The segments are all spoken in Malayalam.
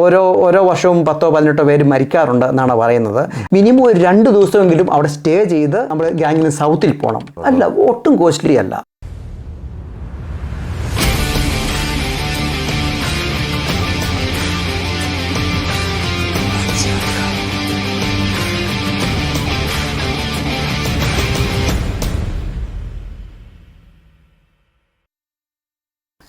ഓരോ ഓരോ വർഷവും പത്തോ പതിനെട്ടോ പേര് മരിക്കാറുണ്ട് എന്നാണ് പറയുന്നത്. മിനിമം ഒരു രണ്ട് ദിവസമെങ്കിലും അവിടെ സ്റ്റേ ചെയ്ത് നമ്മൾ ഗാംഗിന് സൗത്തിൽ പോകണം അല്ല ഒട്ടും കോസ്റ്റ്ലി അല്ല.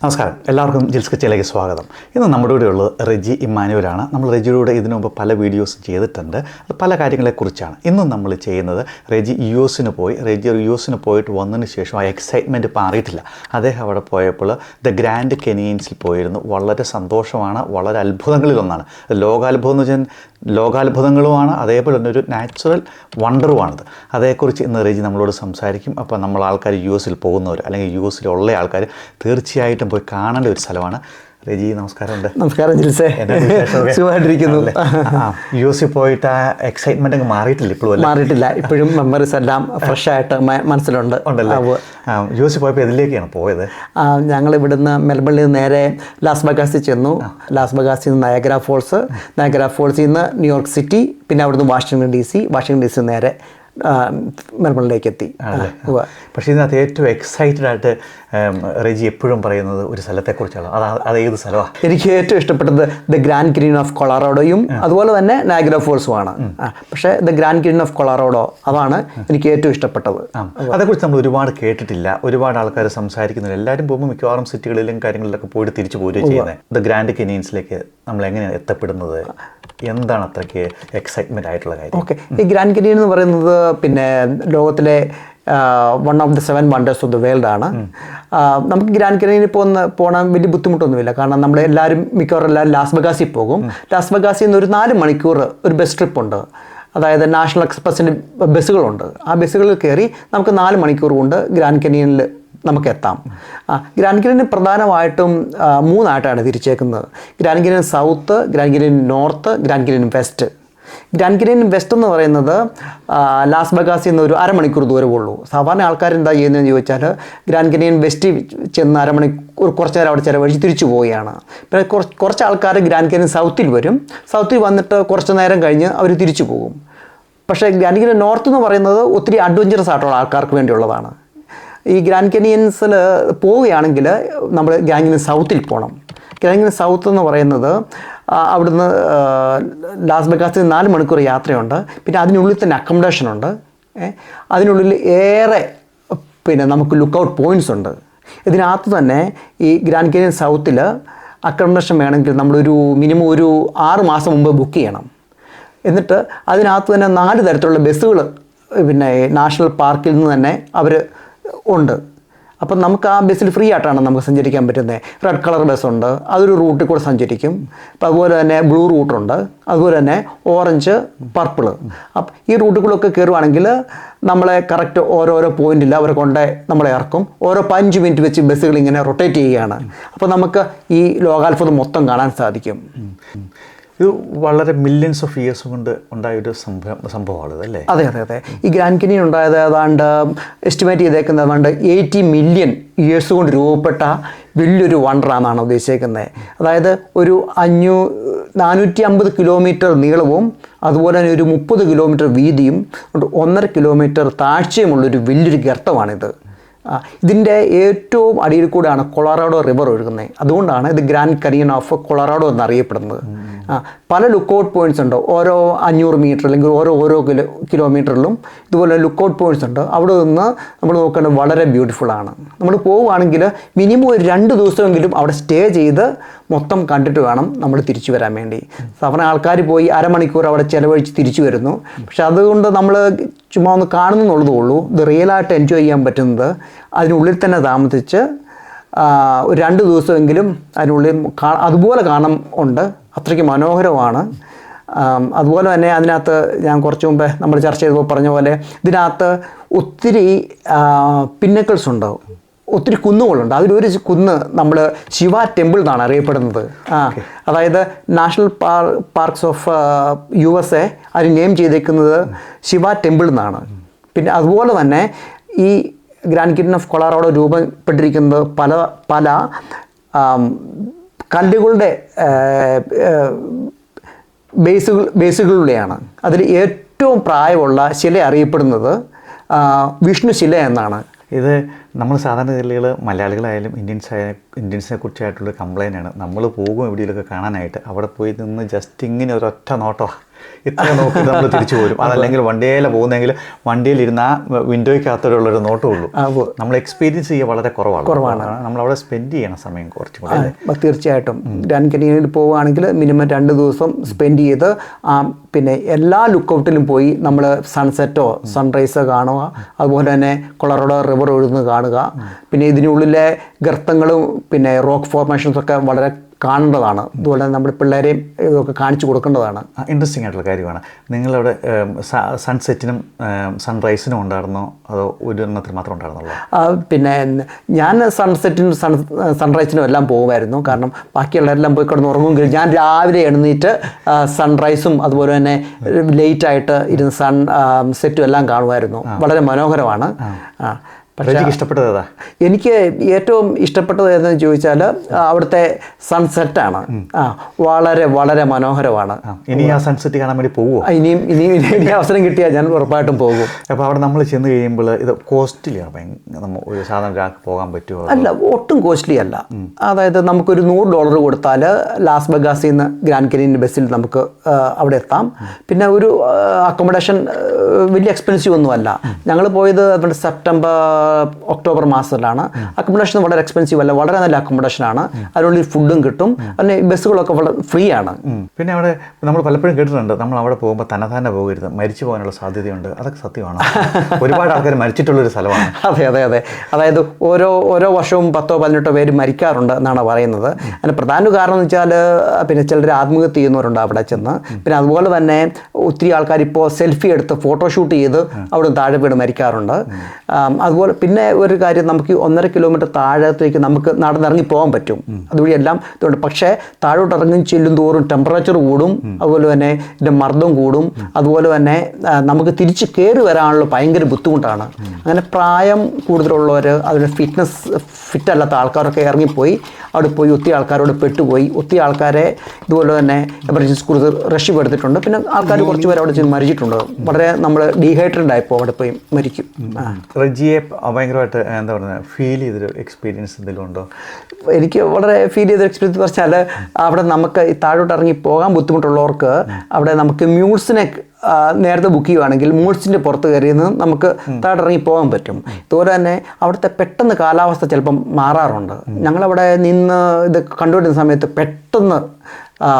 നമസ്കാരം. എല്ലാവർക്കും ജിൽസ് കിച്ചയിലേക്ക് സ്വാഗതം. ഇന്ന് നമ്മുടെ കൂടെ ഉള്ളത് റെജി ഇമ്മാനുവലാണ്. നമ്മൾ റെജിയുടെ ഇതിനു മുമ്പ് പല വീഡിയോസ് ചെയ്തിട്ടുണ്ട്. അത് പല കാര്യങ്ങളെക്കുറിച്ചാണ്. ഇന്നും നമ്മൾ ചെയ്യുന്നത് റെജി യു എസിന് പോയി. റെജി യു എസിന് പോയിട്ട് വന്നതിന് ശേഷം ആ എക്സൈറ്റ്മെന്റ് മാറിയിട്ടില്ല അദ്ദേഹം അവിടെ പോയപ്പോൾ ദ ഗ്രാൻഡ് കെനിയൻസിൽ പോയിരുന്നു. വളരെ സന്തോഷമാണ്. വളരെ അത്ഭുതങ്ങളിലൊന്നാണ്. ലോകാത്ഭുതം എന്ന് വെച്ചാൽ ലോകാത്ഭുതങ്ങളുമാണ്. അതേപോലെ തന്നെ ഒരു നാച്ചുറൽ വണ്ടറുമാണത് അതേക്കുറിച്ച് ഇന്ന് റെജി നമ്മളോട് സംസാരിക്കും. അപ്പോൾ നമ്മൾ ആൾക്കാർ യു എസിൽ പോകുന്നവർ അല്ലെങ്കിൽ യു എസിലുള്ള ആൾക്കാർ തീർച്ചയായിട്ടും പോയി കാണേണ്ട ഒരു സ്ഥലമാണ്. റെജി നമസ്കാരമുണ്ട് നമസ്കാരം ജിൽസേ? സുഖമായിട്ടിരിക്കുന്നു? യു എസ് പോയിട്ട് ആ എക്സൈറ്റ്മെന്റ് അങ്ങ് മാറിയിട്ടില്ല ഇപ്പോഴും മാറിയിട്ടില്ല. ഇപ്പോഴും മെമ്മറീസ് എല്ലാം ഫ്രഷ് ആയിട്ട് മനസ്സിലുണ്ട്. ഉണ്ടല്ലേ? യു എസ് പോയപ്പോൾ ഇതിലേക്കാണ് പോയത്? ആ, ഞങ്ങൾ ഇവിടുന്ന് മെൽബണിൽ നിന്ന് നേരെ ലാസ് ബഗാസിൽ ചെന്നു. ലാസ് ബഗാസിൽ നിന്ന് നയഗ്ര ഫോൾസ്. നയഗ്ര ഫോൾസിൽ നിന്ന് ന്യൂയോർക്ക് സിറ്റി പിന്നെ അവിടുന്ന് Washington D C Washington D C നേരെ. ആ, മെൽബണിലേക്ക് എത്തി പക്ഷേ ഇതിനകത്ത് ഏറ്റവും എക്സൈറ്റഡ് ആയിട്ട് റെജി എപ്പോഴും പറയുന്നത് ഒരു സ്ഥലത്തെക്കുറിച്ചാണ്. അത് അത് ഏത് സ്ഥലമാണ് എനിക്ക് ഏറ്റവും ഇഷ്ടപ്പെട്ടത് ദ ഗ്രാൻഡ് ഗ്രീൻ ഓഫ് കൊളാറോഡോയും അതുപോലെ തന്നെ നാഗ്ര ഫോൾസുമാണ് ആണ് പക്ഷേ the grand green of Colorado അതാണ് എനിക്ക് ഏറ്റവും ഇഷ്ടപ്പെട്ടത്. അതേക്കുറിച്ച് നമ്മൾ ഒരുപാട് കേട്ടിട്ടില്ല. ഒരുപാട് ആൾക്കാർ സംസാരിക്കുന്നില്ല. എല്ലാവരും പോകുമ്പോൾ മിക്കവാറും സിറ്റികളിലും കാര്യങ്ങളിലൊക്കെ പോയിട്ട് തിരിച്ചു പോരുകയും ചെയ്യുന്നത് ദ ഗ്രാൻഡ് കെനീൻസിലേക്ക് നമ്മൾ എങ്ങനെയാണ് എത്തപ്പെടുന്നത്? എന്താണ് അത്രയ്ക്ക് എക്സൈറ്റ്മെന്റ് ആയിട്ടുള്ള കാര്യം? ഓക്കെ ഈ ഗ്രാൻഡ് കനിയൻ എന്ന് പറയുന്നത് പിന്നെ ലോകത്തിലെ one of the seven wonders of the world ആണ്. നമുക്ക് ഗ്രാൻഡ് കനിയനിൽ പോകുന്ന പോകാൻ വലിയ ബുദ്ധിമുട്ടൊന്നുമില്ല. കാരണം നമ്മൾ എല്ലാവരും മിക്കവാറും എല്ലാവരും ലാസ് ബഗാസിൽ പോകും. ലാസ് ബഗാസിൽ നിന്ന് ഒരു നാല് മണിക്കൂർ ഒരു ബസ് ട്രിപ്പ് ഉണ്ട്. അതായത് നാഷണൽ എക്സ്പ്രസിന്റെ ബസ്സുകളുണ്ട്. ആ ബസ്സുകളിൽ കയറി നമുക്ക് നാല് മണിക്കൂർ കൊണ്ട് ഗ്രാൻഡ് കനീനിൽ നമുക്ക് എത്താം കനീൻ പ്രധാനമായിട്ടും മൂന്നായിട്ടാണ് തിരിച്ചേക്കുന്നത്. Grand green south grand green north grand green west. Grand green west എന്ന് പറയുന്നത് ലാസ് ബഗാസിൽ നിന്ന് ഒരു അരമണിക്കൂർ ദൂരമേ ഉള്ളൂ. സാധാരണ ആൾക്കാർ എന്താ ചെയ്യുന്നതെന്ന് ചോദിച്ചാൽ ഗ്രാൻഡ് ഗ്രീൻ വെസ്റ്റ് ചെന്ന് അരമണിക്കൂർ കുറച്ച് നേരം അവിടെ ചിലവഴിച്ച് തിരിച്ചു പോവുകയാണ്. പിന്നെ കുറച്ച് കുറച്ച് ആൾക്കാർ ഗ്രാൻഡ് ഗ്രീൻ സൗത്തിൽ വരും. സൗത്തിൽ വന്നിട്ട് കുറച്ച് നേരം കഴിഞ്ഞ് അവർ തിരിച്ചു പോകും. പക്ഷേ ഗ്രാൻഡ് ഗ്രീൻ നോർത്ത് എന്ന് പറയുന്നത് ഒത്തിരി അഡ്വഞ്ചറസ് ആയിട്ടുള്ള ആൾക്കാർക്ക് വേണ്ടിയുള്ളതാണ്. ഈ ഗ്രാൻഡ് കനിയൻസിൽ പോവുകയാണെങ്കിൽ നമ്മൾ ഗ്രാൻഡ് സൗത്തിൽ പോകണം ഗ്രാൻഡ് സൗത്ത് എന്ന് പറയുന്നത് അവിടുന്ന് ലാസ് ബഗാസിൽ നാല് മണിക്കൂർ യാത്രയുണ്ട്. പിന്നെ അതിനുള്ളിൽ തന്നെ അക്കോമഡേഷൻ ഉണ്ട്. അതിനുള്ളിൽ ഏറെ പിന്നെ നമുക്ക് ലുക്കൗട്ട് പോയിന്റ്സ് ഉണ്ട്. ഇതിനകത്ത് തന്നെ ഈ ഗ്രാൻഡ് കനിയൻ സൗത്തിൽ അക്കോമഡേഷൻ വേണമെങ്കിൽ നമ്മളൊരു മിനിമം ഒരു ആറ് മാസം മുമ്പ് ബുക്ക് ചെയ്യണം. എന്നിട്ട് അതിനകത്ത് തന്നെ നാല് തരത്തിലുള്ള ബസ്സുകൾ പിന്നെ നാഷണൽ പാർക്കിൽ നിന്ന് തന്നെ അവർ ഉണ്ട്. അപ്പം നമുക്ക് ആ ബസ്സിൽ ഫ്രീ ആയിട്ടാണ് നമുക്ക് സഞ്ചരിക്കാൻ പറ്റുന്നത് റെഡ് കളർ ബസ്സുണ്ട് അതൊരു റൂട്ടിൽ കൂടെ സഞ്ചരിക്കും. അതുപോലെ തന്നെ ബ്ലൂ റൂട്ടുണ്ട് അതുപോലെ തന്നെ ഓറഞ്ച് പർപ്പിൾ അപ്പം ഈ റൂട്ടുകളൊക്കെ കയറുവാണെങ്കിൽ നമ്മളെ കറക്റ്റ് ഓരോരോ പോയിന്റിൽ അവരെ കൊണ്ട് നമ്മളെ ഇറക്കും. ഓരോ പതിനഞ്ച് മിനിറ്റ് വെച്ച് ബസ്സുകൾ ഇങ്ങനെ റൊട്ടേറ്റ് ചെയ്യുകയാണ്. അപ്പോൾ നമുക്ക് ഈ ലോകാത്ഭുതം മൊത്തം കാണാൻ സാധിക്കും. ഇത് വളരെ മില്യൺസ് ഓഫ് ഇയേഴ്സ് കൊണ്ട് ഉണ്ടായൊരു സംഭവം സംഭവമാണ് ഇതല്ലേ അതെ അതെ അതെ. ഈ ഗ്രാൻഡ് കനിയൻ ഉണ്ടായത് ഏതാണ്ട് എസ്റ്റിമേറ്റ് ചെയ്തേക്കുന്നത് ഏതാണ്ട് എയ്റ്റി മില്യൺ ഇയേഴ്സ് കൊണ്ട് രൂപപ്പെട്ട വലിയൊരു വണ്ടറാണെന്നാണ് ഉദ്ദേശിക്കുന്നത് അതായത് ഒരു അഞ്ഞൂ നാനൂറ്റി അമ്പത് കിലോമീറ്റർ നീളവും അതുപോലെ തന്നെ ഒരു മുപ്പത് കിലോമീറ്റർ വീതിയും ഒന്നര കിലോമീറ്റർ താഴ്ചയുമുള്ളൊരു വലിയൊരു ഗർത്തമാണിത്. ഇതിന്റെ ഏറ്റവും അടിയിൽ കൂടെയാണ് കൊളറാഡോ റിവർ ഒഴുകുന്നത്. അതുകൊണ്ടാണ് ഇത് ഗ്രാൻഡ് കനിയൻ ഓഫ് കൊളറാഡോ എന്നറിയപ്പെടുന്നത്. ആ, പല ലുക്കൗട്ട് പോയിന്റ്സ് ഉണ്ട്. ഓരോ അഞ്ഞൂറ് മീറ്റർ അല്ലെങ്കിൽ ഓരോ ഓരോ കിലോ കിലോമീറ്ററിലും ഇതുപോലെ ലുക്കൗട്ട് പോയിന്റ്സ് ഉണ്ട്. അവിടെ നിന്ന് നമ്മൾ നോക്കേണ്ടത് വളരെ ബ്യൂട്ടിഫുൾ ആണ്. നമ്മൾ പോവുകയാണെങ്കിൽ മിനിമം ഒരു രണ്ട് ദിവസമെങ്കിലും അവിടെ സ്റ്റേ ചെയ്ത് മൊത്തം കണ്ടിട്ട് വേണം നമ്മൾ തിരിച്ചു വരാൻ വേണ്ടി. സാധാരണ ആൾക്കാർ പോയി അരമണിക്കൂർ അവിടെ ചിലവഴിച്ച് തിരിച്ചു വരുന്നു. പക്ഷെ അതുകൊണ്ട് നമ്മൾ ചുമ്മാ ഒന്ന് കാണുന്നുള്ളതേ ഉള്ളൂ. ഇത് റിയലായിട്ട് എൻജോയ് ചെയ്യാൻ പറ്റുന്നത് അതിനുള്ളിൽ തന്നെ താമസിച്ച് ഒരു രണ്ട് ദിവസമെങ്കിലും അതിനുള്ളിൽ അതുപോലെ കാണാൻ ഉണ്ട്. അത്രയ്ക്ക് മനോഹരമാണ്. അതുപോലെ തന്നെ അതിനകത്ത് ഞാൻ കുറച്ച് മുമ്പേ നമ്മൾ ചർച്ച ചെയ്തപ്പോൾ പറഞ്ഞ പോലെ ഇതിനകത്ത് ഒത്തിരി പിന്നക്കിൾസ് ഉണ്ടാവും. ഒത്തിരി കുന്നുകളുണ്ട്. അതിലൊരു കുന്ന് നമ്മൾ ശിവ ടെമ്പിൾ എന്നാണ് അറിയപ്പെടുന്നത്. ആ അതായത് national par parks of U S A അതിന് നെയിം ചെയ്തേക്കുന്നത് ശിവ ടെമ്പിൾ എന്നാണ്. പിന്നെ അതുപോലെ തന്നെ ഈ ഗ്രാൻഡ് കിറ്റൻ ഓഫ് കൊളാറോടെ രൂപപ്പെട്ടിരിക്കുന്നത് പല പല കല്ലുകളുടെ ബേസുകൾ ബേസുകളിലൂടെയാണ് അതിൽ ഏറ്റവും പ്രായമുള്ള ശില അറിയപ്പെടുന്നത് വിഷ്ണു ശില എന്നാണ്. ഇത് നമ്മൾ സാധാരണ ജില്ലകൾ മലയാളികളായാലും ഇന്ത്യൻസ് ആയ ഇന്ത്യൻസിനെ കുറിച്ചായിട്ടുള്ള കംപ്ലൈന്റ് ആണ്. നമ്മൾ പോകും എവിടെയെങ്കിലുമൊക്കെ കാണാനായിട്ട്. അവിടെ പോയി നിന്ന് ജസ്റ്റ് ഇങ്ങനെ ഒരൊറ്റ നോട്ടോ ഇത്ര നോക്കി നമ്മൾ തിരിച്ചു പോരും. അതല്ലെങ്കിൽ വണ്ടിയിൽ പോകുന്നെങ്കിൽ വണ്ടിയിൽ ഇരുന്ന ആ വിൻഡോയ്ക്കകത്തോടുള്ളൊരു നോട്ടേ ഉള്ളൂ. നമ്മൾ എക്സ്പീരിയൻസ് ചെയ്യുക വളരെ കുറവാണ്. കുറവാണ്. നമ്മൾ അവിടെ സ്പെൻഡ് ചെയ്യണ സമയം കുറച്ചും കൂടി? തീർച്ചയായിട്ടും. ഗ്രാൻഡ് കനീനിൽ പോവുകയാണെങ്കിൽ മിനിമം രണ്ട് ദിവസം സ്പെൻഡ് ചെയ്ത് ആ പിന്നെ എല്ലാ ലുക്കൗട്ടിലും പോയി നമ്മൾ സൺസെറ്റോ സൺറൈസോ കാണുക. അതുപോലെ തന്നെ കൊളറോഡോ റിവർ ഒഴുന്ന് കാണുക. പിന്നെ ഇതിനുള്ളിലെ ഗർത്തങ്ങളും പിന്നെ റോക്ക് ഫോർമേഷൻസ് ഒക്കെ വളരെ കാണേണ്ടതാണ്. അതുപോലെ തന്നെ നമ്മുടെ പിള്ളേരെയും ഇതൊക്കെ കാണിച്ചു കൊടുക്കേണ്ടതാണ്. ഇൻട്രസ്റ്റിംഗ് ആയിട്ടുള്ള കാര്യമാണ്. നിങ്ങളവിടെ സൺസെറ്റിനും സൺറൈസിനും ഉണ്ടായിരുന്നോ? അതോ ഒരു എണ്ണത്തിൽ മാത്രം ഉണ്ടായിരുന്നുള്ളൂ? പിന്നെ ഞാൻ സൺസെറ്റിനും സൺ സൺറൈസിനും എല്ലാം പോകുമായിരുന്നു കാരണം ബാക്കിയുള്ളവരെല്ലാം പോയി കിടന്ന് ഉറങ്ങുമെങ്കിൽ ഞാൻ രാവിലെ എഴുന്നേറ്റ് സൺറൈസും അതുപോലെ തന്നെ ലേറ്റായിട്ട് ഇരുന്ന് സൺ സെറ്റും എല്ലാം കാണുമായിരുന്നു. വളരെ മനോഹരമാണ്. ആ. ഇഷ്ടപ്പെട്ടത് എനിക്ക് ഏറ്റവും ഇഷ്ടപ്പെട്ടത് ഏതെന്ന് ചോദിച്ചാൽ അവിടുത്തെ സൺസെറ്റാണ് ആ വളരെ വളരെ മനോഹരമാണ്. ഇനി ആ സൺസെറ്റ് കാണാൻ വേണ്ടി പോവുമോ ആ, ഇനിയും ഇനിയും ഇനി അവസരം കിട്ടിയാൽ ഞാൻ ഉറപ്പായിട്ടും പോകും. അപ്പോൾ അവിടെ നമ്മൾ ചെന്ന് കഴിയുമ്പോൾ ഇത് കോസ്റ്റ്ലിയാണ് നമ്മൾ ഒരു സാധാരണ ഒരാൾക്ക് പോകാൻ പറ്റുമോ അല്ല ഒട്ടും കോസ്റ്റ്ലി അല്ല. അതായത് നമുക്കൊരു നൂറ് ഡോളർ കൊടുത്താൽ ലാസ് ബഗാസിൽ നിന്ന് ഗ്രാൻഡ് കെനിയൻ ബസ്സിൽ നമുക്ക് അവിടെ എത്താം. പിന്നെ ഒരു അക്കോമഡേഷൻ വലിയ എക്സ്പെൻസീവ് ഒന്നുമല്ല. ഞങ്ങൾ പോയത് സെപ്റ്റംബർ ഒക്ടോബർ മാസത്തിലാണ്. അക്കോമഡേഷൻ വളരെ എക്സ്പെൻസീവ് അല്ല വളരെ നല്ല അക്കോമഡേഷൻ ആണ്. അതിനുള്ളിൽ ഫുഡും കിട്ടും. പിന്നെ ബസ്സുകളൊക്കെ വളരെ ഫ്രീ ആണ്. പിന്നെ അവിടെ നമ്മൾ പലപ്പോഴും കേട്ടിട്ടുണ്ട് നമ്മൾ അവിടെ പോകുമ്പോൾ തന്നെ തന്നെ പോകരുത് മരിച്ചു പോകാനുള്ള സാധ്യതയുണ്ട്. അതൊക്കെ സത്യമാണ്. ഒരുപാട് ആൾക്കാർ മരിച്ചിട്ടുള്ളൊരു സ്ഥലമാണ്. അതെ അതെ അതെ. അതായത് ഓരോ ഓരോ വർഷവും പത്തോ പതിനെട്ടോ പേര് മരിക്കാറുണ്ട് എന്നാണ് പറയുന്നത്. അതിന് പ്രധാന കാരണം എന്ന് വെച്ചാൽ പിന്നെ ചിലർ ആത്മഹത്യ ചെയ്യുന്നവരുണ്ട് അവിടെ ചെന്ന്. പിന്നെ അതുപോലെ തന്നെ ഒത്തിരി ആൾക്കാർ ഇപ്പോൾ സെൽഫി എടുത്ത് ഫോട്ടോഷൂട്ട് ചെയ്ത് അവിടെ താഴെ വീട് മരിക്കാറുണ്ട്. അതുപോലെ പിന്നെ ഒരു കാര്യം നമുക്ക് ഒന്നര കിലോമീറ്റർ താഴത്തേക്ക് നമുക്ക് നടന്നിറങ്ങി പോകാൻ പറ്റും. അതുവഴി എല്ലാം ഇതുണ്ട്. പക്ഷേ താഴോട്ട് ഇറങ്ങി ചെല്ലും തോറും ടെമ്പറേച്ചർ കൂടും. അതുപോലെ തന്നെ ഇതിന്റെ മർദ്ദം കൂടും. അതുപോലെ തന്നെ നമുക്ക് തിരിച്ച് കയറി വരാനുള്ള ഭയങ്കര ബുദ്ധിമുട്ടാണ്. അങ്ങനെ പ്രായം കൂടുതലുള്ളവർ അതിന് ഫിറ്റ്നസ് ഫിറ്റ് അല്ലാത്ത ആൾക്കാരൊക്കെ ഇറങ്ങിപ്പോയി. അവിടെ പോയി ഒത്തിരി ആൾക്കാരോട് പെട്ടുപോയി. ഒത്തിരി ആൾക്കാരെ ഇതുപോലെ തന്നെ എമർജൻസി കുറിച്ച് രക്ഷപ്പെടുത്തിയിട്ടുണ്ട്. പിന്നെ ആൾക്കാർ കുറച്ച് പേര് അവിടെ ചെന്ന് മരിച്ചിട്ടുണ്ട്. വളരെ നമ്മൾ ഡീഹൈഡ്രേറ്റഡ് ആയിപ്പോൾ അവിടെ പോയി മരിക്കും. റജിയെ ഭയങ്കരമായിട്ട് എന്താ പറയുക ഫീൽ ചെയ്തൊരു എക്സ്പീരിയൻസ് എന്തെങ്കിലും ഉണ്ടോ? എനിക്ക് വളരെ ഫീൽ ചെയ്ത എക്സ്പീരിയൻസ് പറഞ്ഞാൽ അവിടെ നമുക്ക് ഈ താഴോട്ട് ഇറങ്ങി പോകാൻ ബുദ്ധിമുട്ടുള്ളവർക്ക് അവിടെ നമുക്ക് മ്യൂൾസിനെ നേരത്തെ ബുക്ക് ചെയ്യുവാണെങ്കിൽ മൂൾസിന്റെ പുറത്ത് കയറി നിന്ന് നമുക്ക് താടിറങ്ങി ഇറങ്ങി പോകാൻ പറ്റും. ഇതുപോലെ തന്നെ അവിടുത്തെ പെട്ടെന്ന് കാലാവസ്ഥ ചിലപ്പം മാറാറുണ്ട്. ഞങ്ങളവിടെ നിന്ന് ഇത് കണ്ടുകൊണ്ടിരുന്ന സമയത്ത് പെട്ടെന്ന്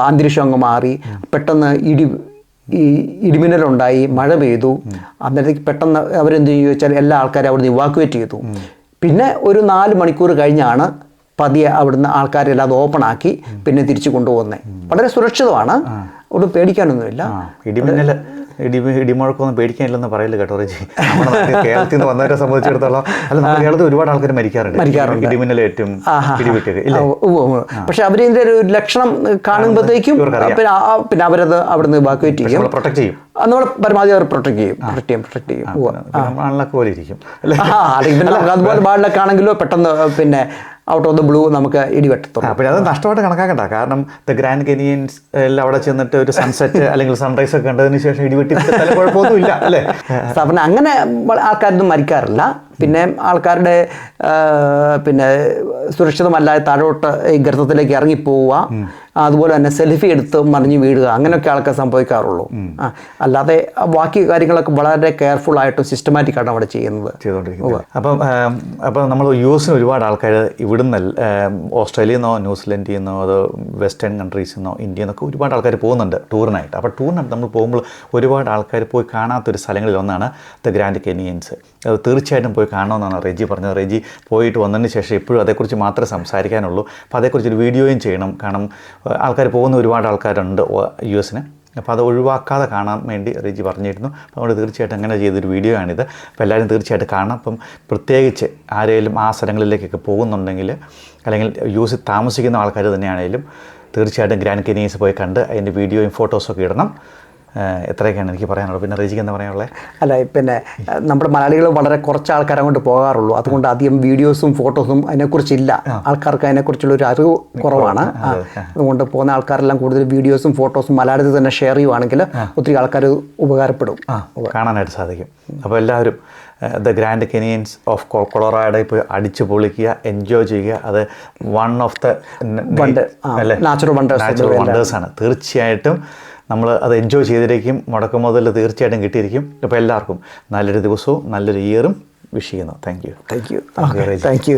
അന്തരീക്ഷം അങ്ങ് മാറി പെട്ടെന്ന് ഇടി ഈ ഇടിമിന്നലുണ്ടായി മഴ പെയ്തു. അന്നേരത്തേക്ക് പെട്ടെന്ന് അവരെന്ത് ചെയ്യുക വെച്ചാൽ എല്ലാ ആൾക്കാരും അവിടുന്ന് ഇവാക്യുവേറ്റ് ചെയ്തു. പിന്നെ ഒരു നാല് മണിക്കൂർ കഴിഞ്ഞാണ് പതിയെ അവിടുന്ന് ആൾക്കാരെല്ലാം അത് ഓപ്പൺ ആക്കി പിന്നെ തിരിച്ചു കൊണ്ടുപോകുന്നത്. വളരെ സുരക്ഷിതമാണ്. ഒട്ടും പേടിക്കാനൊന്നുമില്ല. ഇടിമിന്നൽ ഇടി ഇടിമുഴക്കമൊന്നും പേടിക്കാനില്ലെന്ന് പറയില്ല കേട്ടോ റജി. കേരളത്തിൽ നിന്ന് വന്നവരെ സംബന്ധിച്ചിടത്തോളം അല്ല നമ്മുടെ കേരളത്തിൽ ഒരുപാട് ആൾക്കാർ മരിക്കാറുണ്ട്. മരിക്കാറുണ്ട്. ഇടിമിന്നലേറ്റും. പക്ഷെ അവരിതിന്റെ ഒരു ലക്ഷണം കാണുമ്പോഴത്തേക്കും. പിന്നെ അവരത് അവിടുന്ന് ഇവാക്യുവേറ്റ് ചെയ്യും. നമ്മൾ പ്രൊട്ടക്ട് ചെയ്യും. നമ്മൾ പരമാവധി അവർ പ്രൊട്ടക്ട് ചെയ്യും. പ്രൊട്ടക്ട് ചെയ്യും പ്രൊട്ടക്ട് ചെയ്യും. അതുപോലെ ബാളിലൊക്കെ ആണെങ്കിലോ പെട്ടെന്ന് പിന്നെ ഔട്ട് ഓഫ് ദ ബ്ലൂ നമുക്ക് ഇടിവെട്ടത്തുള്ളൂ. അപ്പോൾ അത് നഷ്ടമായിട്ട് കണക്കാക്കണ്ട. കാരണം ദ ഗ്രാൻഡ് കെനിയൻസ് എല്ലാം അവിടെ ചെന്നിട്ട് ഒരു സൺസെറ്റ് അല്ലെങ്കിൽ സൺറൈസ് ഒക്കെ കണ്ടതിന് ശേഷം ഇടിവെട്ടി കുഴപ്പമൊന്നുമില്ല അല്ലേ? അപ്പം അങ്ങനെ ആൾക്കാരൊന്നും മരിക്കാറില്ല. പിന്നെ ആൾക്കാരുടെ പിന്നെ സുരക്ഷിതമല്ലാതെ താഴോട്ട് ഈ ഗർത്തത്തിലേക്ക് ഇറങ്ങിപ്പോവുക അതുപോലെ തന്നെ സെൽഫി എടുത്ത് മറിഞ്ഞ് വീഴുക അങ്ങനെയൊക്കെ ആൾക്കാർ സംഭവിക്കാറുള്ളൂ. അല്ലാതെ ബാക്കി കാര്യങ്ങളൊക്കെ വളരെ കെയർഫുൾ ആയിട്ടും സിസ്റ്റമാറ്റിക് ആണ് അവിടെ ചെയ്യുന്നത്. ചെയ്തുകൊണ്ടിരിക്കുന്നത്. അപ്പം അപ്പം നമ്മൾ യു എസിന് ഒരുപാട് ആൾക്കാർ ഇവിടുന്ന് ഓസ്ട്രേലിയ നിന്നോ ന്യൂസിലൻഡിൽ നിന്നോ അതോ വെസ്റ്റേൺ കൺട്രീസിൽ നിന്നോ ഇന്ത്യയിൽ നിന്നൊക്കെ ഒരുപാട് ആൾക്കാർ പോകുന്നുണ്ട് ടൂറിനായിട്ട്. അപ്പോൾ ടൂറിനായിട്ട് നമ്മൾ പോകുമ്പോൾ ഒരുപാട് ആൾക്കാർ പോയി കാണാത്തൊരു സ്ഥലങ്ങളിൽ ഒന്നാണ് ദ ഗ്രാൻഡ് കെനിയൻസ്. അത് തീർച്ചയായിട്ടും പോയി കാണണമെന്നാണ് റെജി പറഞ്ഞത്. റെജി പോയിട്ട് വന്നതിന് ശേഷം എപ്പോഴും അതേക്കുറിച്ച് മാത്രമേ സംസാരിക്കാനുള്ളൂ. അപ്പോൾ അതേക്കുറിച്ചൊരു വീഡിയോയും ചെയ്യണം. കാരണം ആൾക്കാർ പോകുന്ന ഒരുപാട് ആൾക്കാരുണ്ട് യു എസിന്. അപ്പോൾ അത് ഒഴിവാക്കാതെ കാണാൻ വേണ്ടി റെജി പറഞ്ഞിരുന്നു. അപ്പോൾ അതുകൊണ്ട് തീർച്ചയായിട്ടും അങ്ങനെ ചെയ്തൊരു വീഡിയോ ആണിത് അപ്പോൾ എല്ലാവരും തീർച്ചയായിട്ടും കാണാം അപ്പം പ്രത്യേകിച്ച് ആരെങ്കിലും ആ സ്ഥലങ്ങളിലേക്കൊക്കെ പോകുന്നുണ്ടെങ്കിൽ അല്ലെങ്കിൽ യൂസിൽ താമസിക്കുന്ന ആൾക്കാർ തന്നെയാണെങ്കിലും തീർച്ചയായിട്ടും ഗ്രാൻഡ് കെനീസ് പോയി കണ്ട് അതിന്റെ വീഡിയോയും ഫോട്ടോസൊക്കെ ഇടണം. എത്രയൊക്കെയാണ് എനിക്ക് പറയാനുള്ളത്? പിന്നെ റെജിക്ക് എന്താ പറയാനുള്ളത് അല്ല പിന്നെ നമ്മുടെ മലയാളികൾ വളരെ കുറച്ച് ആൾക്കാർ അങ്ങോട്ട് പോകാറുള്ളൂ. അതുകൊണ്ട് അധികം വീഡിയോസും ഫോട്ടോസും അതിനെക്കുറിച്ചില്ല. ആൾക്കാർക്ക് അതിനെക്കുറിച്ചുള്ള ഒരു അറിവ് കുറവാണ്. അതുകൊണ്ട് പോകുന്ന ആൾക്കാരെല്ലാം കൂടുതൽ വീഡിയോസും ഫോട്ടോസും മലയാളത്തിൽ തന്നെ ഷെയർ ചെയ്യുവാണെങ്കിൽ ഒത്തിരി ആൾക്കാർ ഉപകാരപ്പെടും. കാണാനായിട്ട് സാധിക്കും. അപ്പോൾ എല്ലാവരും the grand canyons of Colorado ഇപ്പോൾ അടിച്ചു പൊളിക്കുക എൻജോയ് ചെയ്യുക. അത് one of the natural wonders ആണ് തീർച്ചയായിട്ടും നമ്മൾ അത് എൻജോയ് ചെയ്തിരിക്കും. മുടക്കം മുതൽ തീർച്ചയായിട്ടും കിട്ടിയിരിക്കും. അപ്പോൾ എല്ലാവർക്കും നല്ലൊരു ദിവസവും നല്ലൊരു ഇയറും വിഷ് ചെയ്യുന്നു thank you thank you thank you thank you